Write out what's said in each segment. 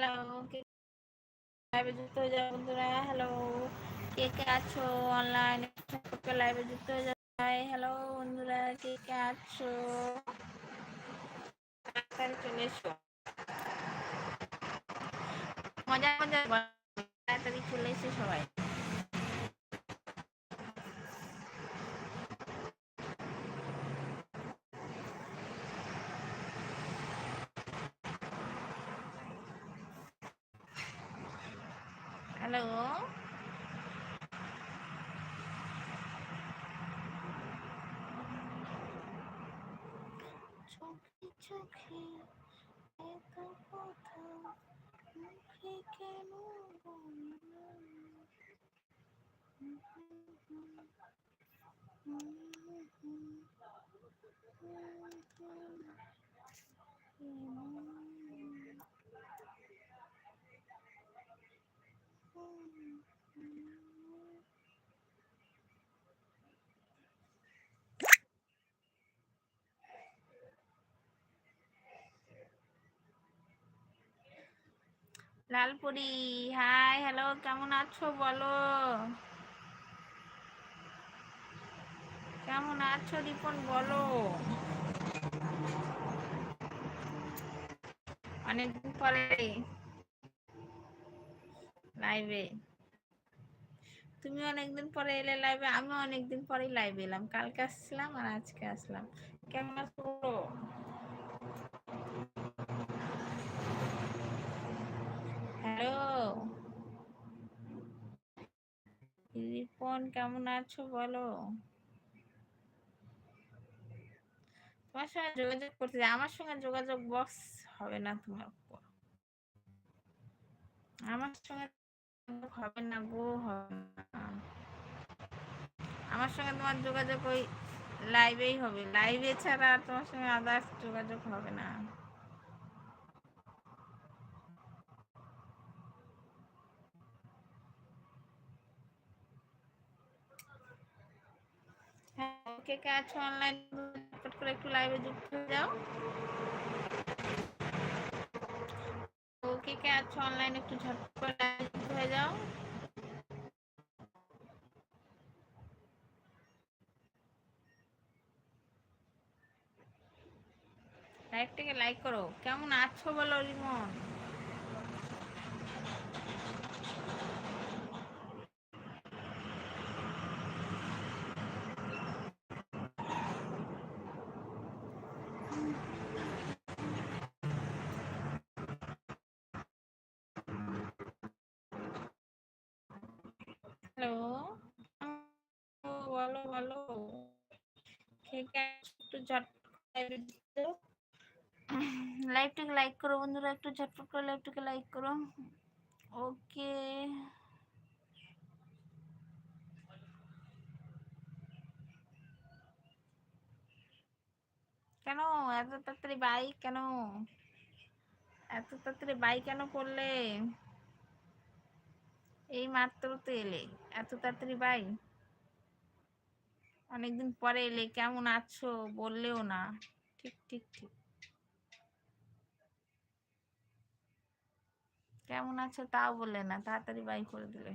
Hello লাইভে যুক্ত হয়ে যাও বন্ধুরা? হ্যালো কে কে আছো অনলাইনে লাইভে যুক্ত হয়ে যাও হ্যালো বন্ধুরা, কে কে আছো? চলে এসো। মজা মজা। তাড়াতাড়ি চলে এসো সবাই। হ্যালো চোখে চোখে এত কথা মুখে কেন লালপুরি হাই হ্যালো কেমন আছো বলো? কেমন আছো রিপন, বলো? অনেকদিন পরে লাইভে তুমি অনেকদিন পরে এলে লাইভে আমি অনেকদিন পরে লাইভে এলাম। কালকে আসছিলাম আর আজকে আসলাম। কেমন আছো হ্যালো রিপন, কেমন আছো বলো? তোমার সঙ্গে যোগাযোগ করতে আমার সঙ্গে যোগাযোগ বক্স হবে না তোমার আমার সঙ্গে হবে না গো, হবে না। আমার সঙ্গে তোমার যোগাযোগ ওই লাইভেই হবে। লাইভে ছাড়া তোমার সঙ্গে আদার্স যোগাযোগ হবে না হ্যাঁ কে কে আছো অনলাইন করে একটু লাইভে যুক্ত হয়ে যাও। কে কে আছো অনলাইন একটু ঝটপট করে লাইভে যুক্ত হয়ে যাও। লাইভটাকে লাইক করো। কেমন আছো বলো, রিমন? লাইভটাকে লাইক করো। বন্ধুরা, একটু ঝটপট করে লাইভটাকে লাইক করো। ওকে। কেন? এত তাড়াতাড়ি বাইক কেন? এত তাড়াতাড়ি বাইক কেন করলে? এই মাত্র তো এলে। এত তাড়াতাড়ি বাই অনেকদিন পরে এলে কেমন আছো বললেও না। ঠিক ঠিক ঠিক। কেমন আছো তাও বললে না, তাড়াতাড়ি বাই করে দিলে।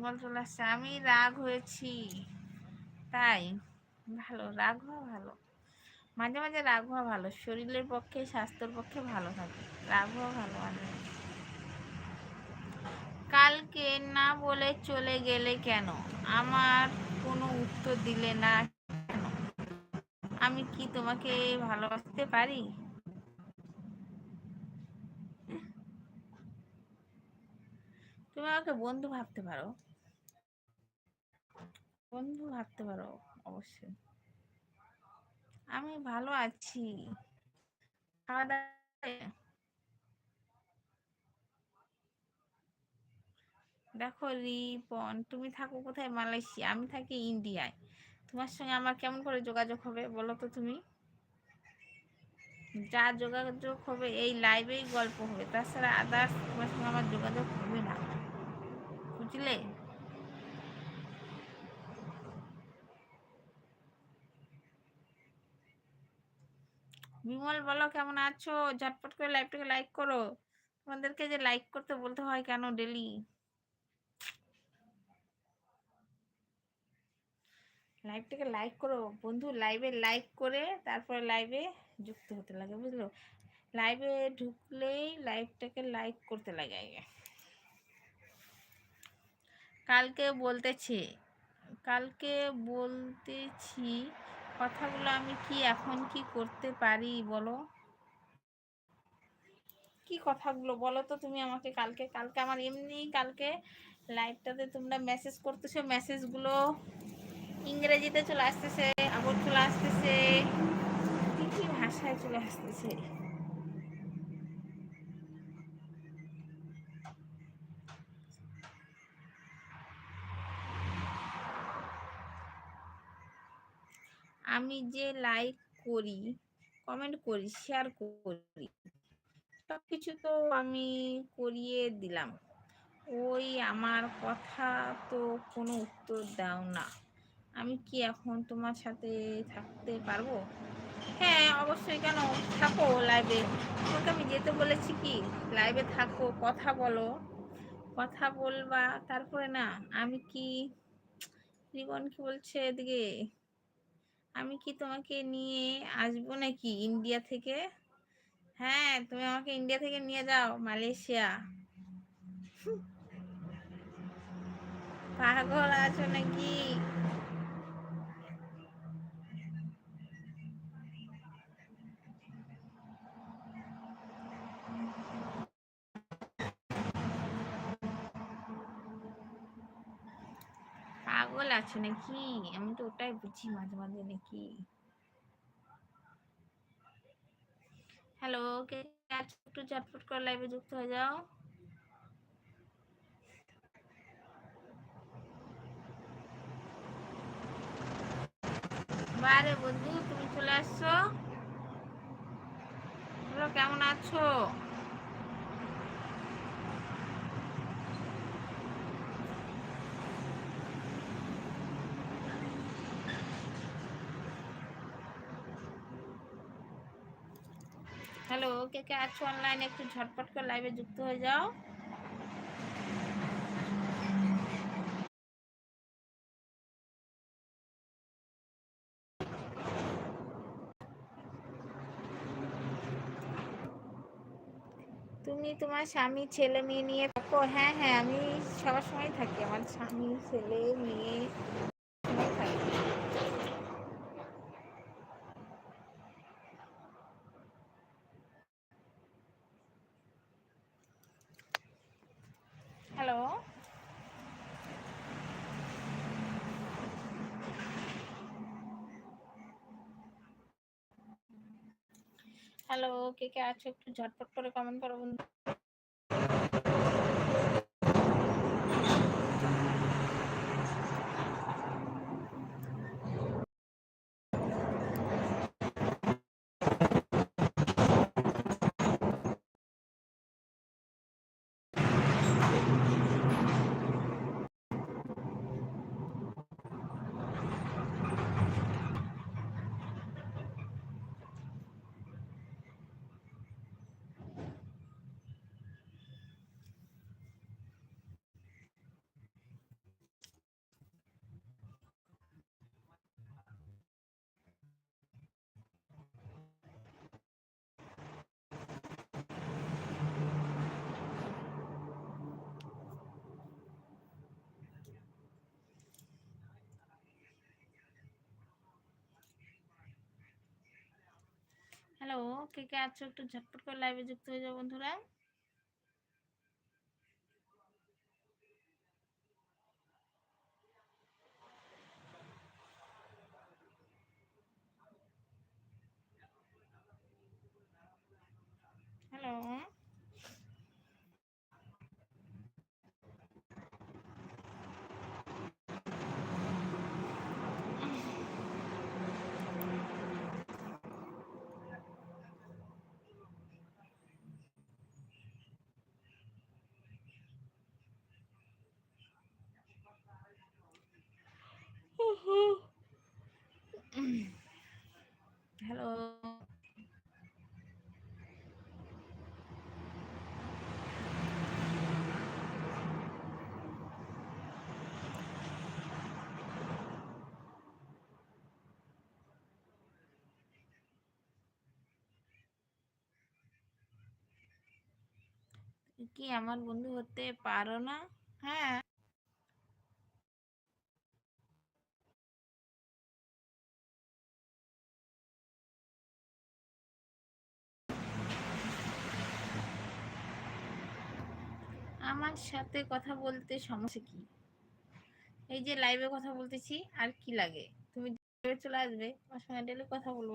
বিমল চলে আসছে। আমি রাগ হয়েছি। তাই ভালো, রাগ হওয়া ভালো। মাঝে মাঝে রাগ হওয়া ভালো। শরীরের পক্ষে, স্বাস্থ্যের পক্ষে ভালো থাকে। রাগ হওয়া ভালো মাঝে কালকে না বলে চলে গেলে কেন? আমার কোনো উত্তর দিলে না কেন? আমি কি তোমাকে ভালোবাসতে পারি? তুমি আমাকে বন্ধু ভাবতে পারো। বন্ধু ভাবতে পারো, অবশ্যই। আমি ভালো আছি। খাওয়া দাওয়া দেখো রিপন, তুমি থাকো কোথায়? মালয়েশিয়া। আমি থাকি ইন্ডিয়ায়। তোমার সঙ্গে আমার কেমন করে যোগাযোগ হবে বলো তো তুমি? যা যোগাযোগ হবে, এই লাইভেই গল্প হবে। তাছাড়া আদার্স তোমার সঙ্গে আমার যোগাযোগ হবে না। বুঝলে? বিমল বলো, কেমন আছো? ঝটপট করে লাইভটাকে লাইক করো। তোমাদেরকে যে লাইক করতে বলতে হয় কেন ডেলি লাইভটাকে লাইক করো। বন্ধু লাইভে লাইক করে তারপরে লাইভে যুক্ত হতে লাগে, বুঝলো? লাইভে ঢুকলেই লাইভটাকে লাইক করতে লাগে আগে। কালকে বলতেছি কালকে বলতেছি কথাগুলো আমি কি এখন কি করতে পারি, বলো? কি কথাগুলো? বলো তো তুমি আমাকে কালকে কালকে আমার এমনি কালকে লাইভটাতে তোমরা মেসেজ করতেছো মেসেজগুলো ইংরেজিতে চলে আসতেছে, আবার চলে আসতেছে কি কি ভাষায় চলে আসতেছে। আমি যে লাইক করি কমেন্ট করি শেয়ার করি সব কিছু তো আমি করিয়ে দিলাম। ওই আমার কথা তো কোনো উত্তর দাও না। আমি কি এখন তোমার সাথে থাকতে পারব? হ্যাঁ অবশ্যই কেন? থাকো লাইভে তোমাকে আমি যেতে বলেছি কি? লাইভে থাকো, কথা বলো। কথা বলবা, তারপরে না, আমি কি, রিবন কি বলছে এদিকে? আমি কি তোমাকে নিয়ে আসব নাকি ইন্ডিয়া থেকে? হ্যাঁ তুমি আমাকে ইন্ডিয়া থেকে নিয়ে যাও মালয়েশিয়া। পাগল আছো নাকি? পাগল আছো নাকি? আমি তো ওটাই বুঝি মাঝে মাঝে নাকি। হ্যালো কে একটু ঝটপট করে লাইভে যুক্ত হয়ে যাও। বারে বন্ধু, তুমি চলে আসছো? কেমন আছো? হ্যালো, কে কে আছো অনলাইনে একটু ঝটপট করে লাইভে যুক্ত হয়ে যাও। তুমি তোমার স্বামী, ছেলে মেয়ে নিয়ে থাকো। হ্যাঁ হ্যাঁ আমি সবার সময় থাকি। আমার স্বামী, ছেলে, মেয়ে সময় থাকি হ্যালো হ্যালো কে কে আছো? একটু ঝটপট করে কমেন্ট করো বন্ধু। হ্যালো কে কে আছো? একটু ঝটপট করে লাইভে যুক্ত হয়ে যাও বন্ধুরা। হ্যালো কি আমার বন্ধু হতে পারো না? হ্যাঁ। সাথে কথা বলতে সমস্যা কি? এই যে লাইভে কথা বলতেছি, আর কি লাগে? তুমি চলে আসবে আমার সঙ্গে ডেলি কথা বলব।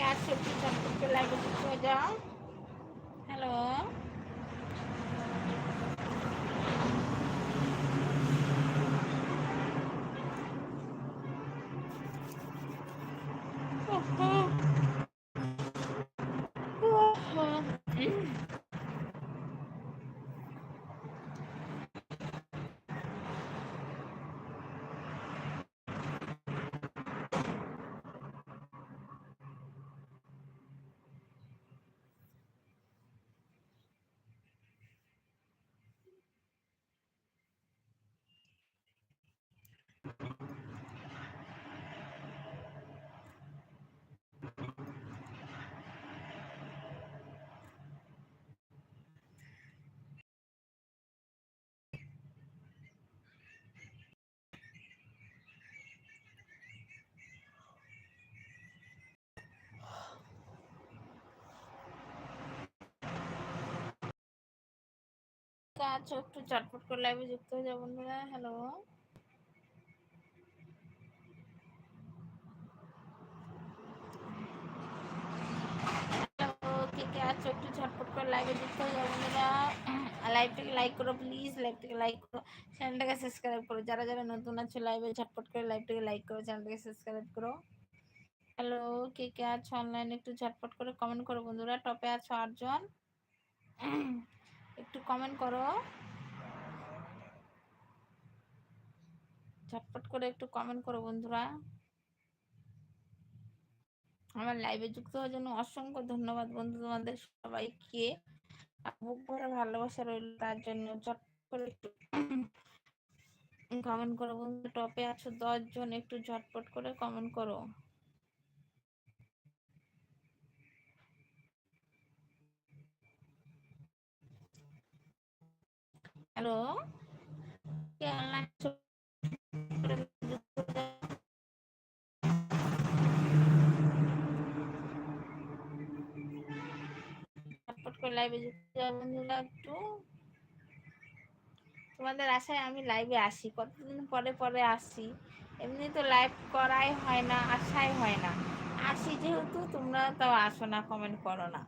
কে কে আসছে একটু ঝটপট লাইভে যুক্ত হয়ে হ্যালো আছো একটু চটপট করে লাইভে যুক্ত হয়ে যাও বন্ধুরা। হ্যালো কে কে আছো? একটু ঝটপট করে লাইভে যুক্ত হয়ে যাও বন্ধুরা। লাইক করো প্লিজ লাইভটাকে লাইক করো। চ্যানেলটাকে সাবস্ক্রাইব করো। যারা যারা নতুন আছো লাইভে ঝটপট করে লাইভটাকে লাইক করো চ্যানেলটাকে সাবস্ক্রাইব করো। হ্যালো কে কে আছো অনলাইনে একটু ঝটপট করে কমেন্ট করো বন্ধুরা। টপে আছো আটজন। একটু কমেন্ট করো। ঝটপট করে একটু কমেন্ট করো বন্ধুরা। আমার লাইভে যুক্ত হওয়ার জন্য অসংখ্য ধন্যবাদ বন্ধু তোমাদের সবাইকে। বুক ভরে ভালোবাসা রইল তার জন্য। ঝটপট করে একটু কমেন্ট করো বন্ধু। টপে আছো দশ জন একটু ঝটপট করে কমেন্ট করো। হ্যালো কে অনলাইন করে লাইভে যুক্ত বন্ধুরা একটু। তোমাদের আশায় আমি লাইভে আসি, কতদিন পরে পরে আসি। এমনি তো লাইভ করাই হয় না, আসাই হয় না। আসি যেহেতু, তোমরা তাও আসো না কমেন্ট করো না।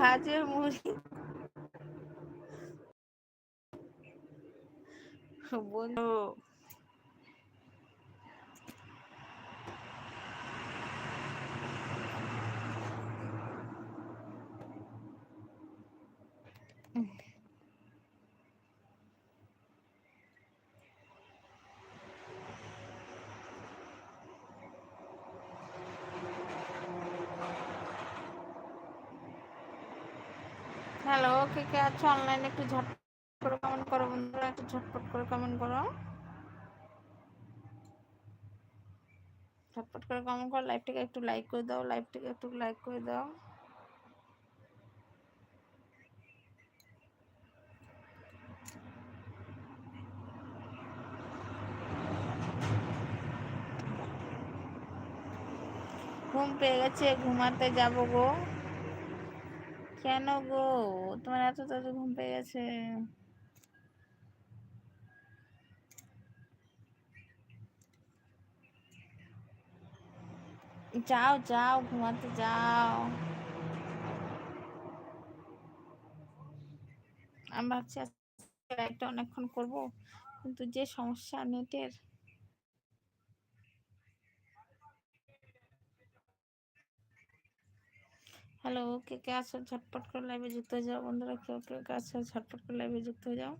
ভাজে মুড়ি। বন্ধু হ্যালো, কে কে আছো? অনলাইনে একটু ঝটপট করে কমেন্ট করো বন্ধুরা, একটু ঝটপট করে কমেন্ট করো। ঝটপট করে কমেন্ট করো লাইভটাকে একটু লাইক করে দাও লাইভটাকে একটু লাইক করে দাও। ঘুম পেয়ে গেছে, ঘুমাতে যাব গো। কেন গো? তোমার এত তাড়াতাড়ি ঘুম পেয়ে গেছে। যাও যাও, ঘুমাতে যাও। আমি ভাবছি লাইভটা অনেকক্ষণ করব, কিন্তু যে সমস্যা নেটের হ্যালো, কে কে আছো? ঝটপট করে লাইভে যুক্ত হয়ে যাও। বন্ধুরা, কেউ কেউ কে আছো? ঝটপট করে লাইভে যুক্ত হয়ে যাও।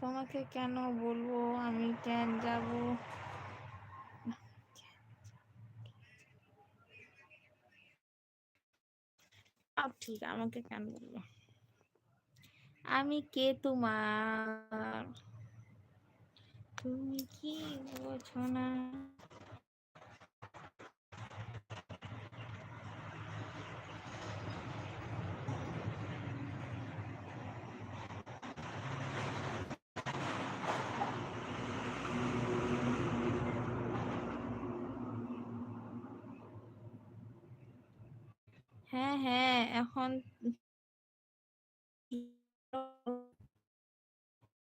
তোমাকে কেন বলব? আমি কেন যাব? ঠিক, আমাকে কেন বলব? আমি কে তোমার? তুমি কি বোঝো না? হ্যাঁ হ্যাঁ এখন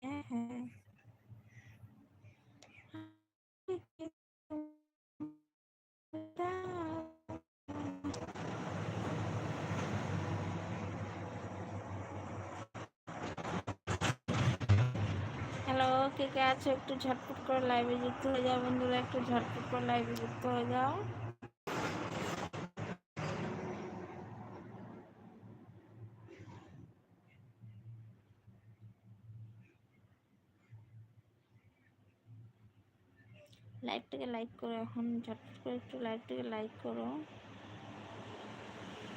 হ্যাঁ হ্যাঁ। হ্যালো, কে কে আছো? একটু ঝটপট করে লাইভে যুক্ত হয়ে যাও বন্ধুরা, একটু ঝটপট করে লাইভে যুক্ত হয়ে যাও। লাইভটাকে লাইক করো এখন, ঝটপট করে একটু লাইভটাকে লাইক করো।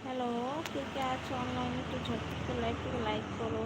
হ্যালো কে কে আছো অনলাইনে একটু ঝটপট করে লাইভটাকে লাইক করো।